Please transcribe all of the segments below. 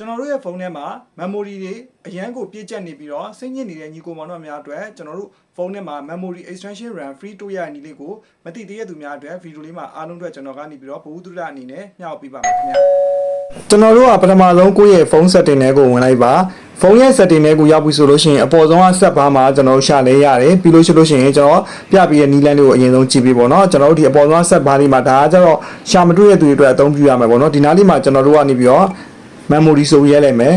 ကျွန်တော်တို့ရဲ့ဖုန်းထဲမှာ memory တွေအရန်ကိုပြည့်ကျက်နေပြီးတော့စိတ်ညစ်နေတဲ့ညီကိုမောင်တို့များအတွက်ကျွန်တော်တို့ဖုန်းထဲမှာ memory extension RAM free တိုးရတဲ့နည်းလေးကိုမသိသေးတဲ့သူများအတွက်ဗီဒီယိုလေးမှာအားလုံးအတွက်ကျွန်တော်ကနေပြီးတော့ဘဝတုဒ္ဒအနေနဲ့မျှဝေပေးပါမယ်ခင်ဗျာကျွန်တော်တို့ကပထမဆုံးကိုယ့်ရဲ့ဖုန်း setting တွေကိုဝင်လိုက်ပါဖုန်းရဲ့ setting တွေကိုရောက်ပြီဆိုလို့ရှိရင်အပေါ်ဆုံးက set bar မှာကျွန်တော်တို့ရှာလဲရတယ်ပြီးလို့ရှိလို့ရှိရင်ကျွန်တော်ပြပြီးတဲ့နီးလန်းလေးကိုအရင်ဆုံးကြည့်ပေးပေါ့နော်ကျွန်တော်တို့ဒီအပေါ်ဆုံးက set bar လေးမှာဒါကကျတော့ရှာမတွေ့တဲ့သူတွေအတွက်အသုံးပြုရမှာပေါ့နော်ဒီနားလေးမှာကျွန်တော်တို့ကနေပြီးတော့ memory ဆိုပြီးရဲလိုက်မယ်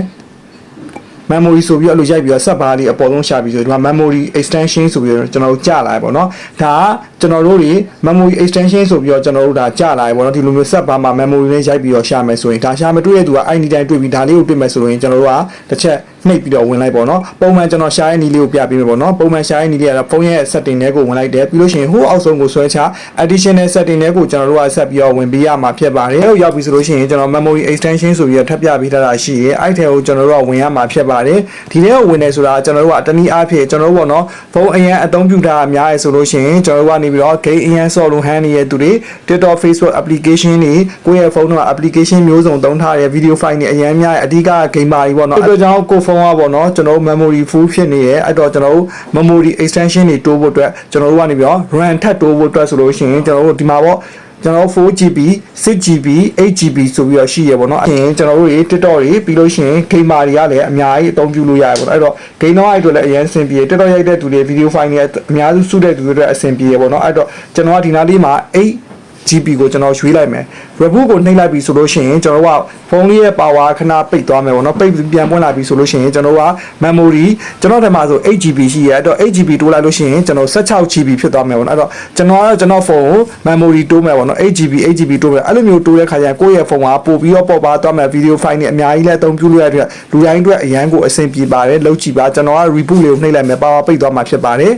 memory ဆိုပြီးတော့အဲ့လိုရိုက်ပြီးတော့ set bar လေးအပေါ်ဆုံးရှာပြီးဆိုဒီမှာ memory extension ဆိုပြီးတော့ကျွန်တော်တို့ကြာလာရပေါ့နော်ဒါကကျွန်တော်တို့တွေ memory extension ဆိုပြီးတော့ကျွန်တော်တို့ဒါကြာလာရပေါ့နော်ဒီလိုမျိုး set bar မှာ memory လေးရိုက်ပြီးတော့ရှာမယ်ဆိုရင်ဒါရှာမတွေ့တဲ့သူကအဲ့ဒီတိုင်းတွေ့ပြီးဒါလေးကိုတွေ့မယ်ဆိုရင်ကျွန်တော်တို့ကတစ်ချက် နှိပ်ပြီးတော့ဝင်လိုက်ပေါ့နော်ပုံမှန်ကျွန်တော်ရှားရဲ့နီးလေးကိုပြပေးမယ်ပေါ့နော်ပုံမှန်ရှားရဲ့နီးလေးကတော့ဖုန်းရဲ့ setting တွေကိုဝင်လိုက်တယ်ပြီးလို့ရှိရင်ဟိုအောက်ဆုံးကိုဆွဲချ additional setting တွေကိုကျွန်တော်တို့ကဆက်ပြီးတော့ဝင်ပေးရမှာဖြစ်ပါတယ်။ရောက်ပြီဆိုလို့ရှိရင်ကျွန်တော် memory extension ဆိုပြီးတော့ထပ်ပြပေးထားတာရှိရဲအဲ့ထဲကိုကျွန်တော်တို့ကဝင်ရမှာဖြစ်ပါတယ်။ဒီထဲကိုဝင်နေဆိုတာကျွန်တော်တို့ကတနည်းအားဖြင့်ကျွန်တော်တို့ပေါ့နော်ဖုန်းအရင်အသုံးပြုတာအများရဆိုလို့ရှိရင်ကျွန်တော်တို့ကနေပြီးတော့ game အရင်ဆော့လို့ဟန်နေတဲ့သူတွေ TikTok Facebook application တွေကိုယ့်ရဲ့ဖုန်းတော့ application မျိုးစုံသုံးထားတဲ့ video file တွေအရင်များရဲ့အဓိက gamer တွေပေါ့နော်အဲ့တော့ကျွန်တော်ကိုဖုန်းကပေါ့နော်ကျွန်တော်တို့ memory full ဖြစ်နေရဲ့အဲ့တော့ကျွန်တော်တို့ memory extension တွေတိုးဖို့အတွက်ကျွန်တော်တို့ကနေပြီးတော့ RAM ထပ်တိုးဖို့အတွက်ဆိုလို့ရှိရင်ကျွန်တော်တို့ဒီမှာပေါ့ကျွန်တော်တို့ 4GB 6GB 8GB ဆိုပြီးတော့ရှိရပေါ့နော်အရင်ကျွန်တော်တို့တွေ TikTok တွေပြီးလို့ရှိရင် gamer တွေကလည်းအများကြီးအသုံးပြုလို့ရတယ်ပေါ့နော်အဲ့တော့ gamer တွေအတွက်လည်းအရင်အဆင်ပြေ TikTok ရိုက်တဲ့သူတွေ video file တွေအများစုစုတဲ့သူတွေအတွက်အဆင်ပြေပေါ့နော်အဲ့တော့ကျွန်တော်ကဒီနားလေးမှာ8 GP ကိုကျွန်တော်ရွေးလိုက်မယ် reboot ကိုနှိပ်လိုက်ပြီဆိုလို့ရှိရင်ကျွန်တော်တို့ကဖုန်းလေးရဲ့ power ခဏပိတ်သွားမယ်ပေါ့နော်ပိတ်ပြန်ပွင့်လာပြီဆိုလို့ရှိရင်ကျွန်တော်တို့က memory ကျွန်တော်ထဲမှာဆို 8GB ရှိရအဲ့တော့ 8GB တိုးလိုက်လို့ရှိရင်ကျွန်တော် 16GB ဖြစ်သွားမယ်ပေါ့နော်အဲ့တော့ကျွန်တော်ကတော့ကျွန်တော်ဖုန်းကို memory တိုးမယ်ပေါ့နော် 8GB 8GB တိုးမယ်အဲ့လိုမျိုးတိုးတဲ့ခါကျရင်ကိုယ့်ရဲ့ဖုန်းကပို့ပြီးတော့ပေါ်ပါသွားမယ် video file တွေအများကြီးလည်းအသုံးပြုလို့ရတဲ့လူတိုင်းအတွက်အရန်ကိုအဆင်ပြေပါတယ်လောက်ကြည့်ပါကျွန်တော်က reboot လေးကိုနှိပ်လိုက်မယ် power ပိတ်သွားမှာဖြစ်ပါတယ်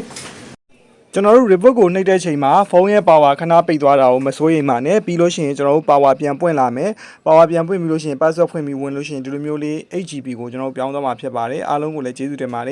ကျွန်တော်တို့ report ကိုနှိပ်တဲ့ချိန်မှာဖုန်းရဲ့ power ခဏပိတ်သွားတာကိုမစိုးရိမ်ပါနဲ့ပြီးလို့ရှိရင်ကျွန်တော်တို့ power ပြန်ပွင့်လာမယ် power ပြန်ပွင့်ပြီးလို့ရှိရင် password ဖွင့်ပြီးဝင်လို့ရှိရင်ဒီလိုမျိုးလေး 8GB ကိုကျွန်တော်တို့ပြောင်းသွားမှာဖြစ်ပါတယ်အားလုံးကိုလည်းကျေးဇူးတင်ပါတယ်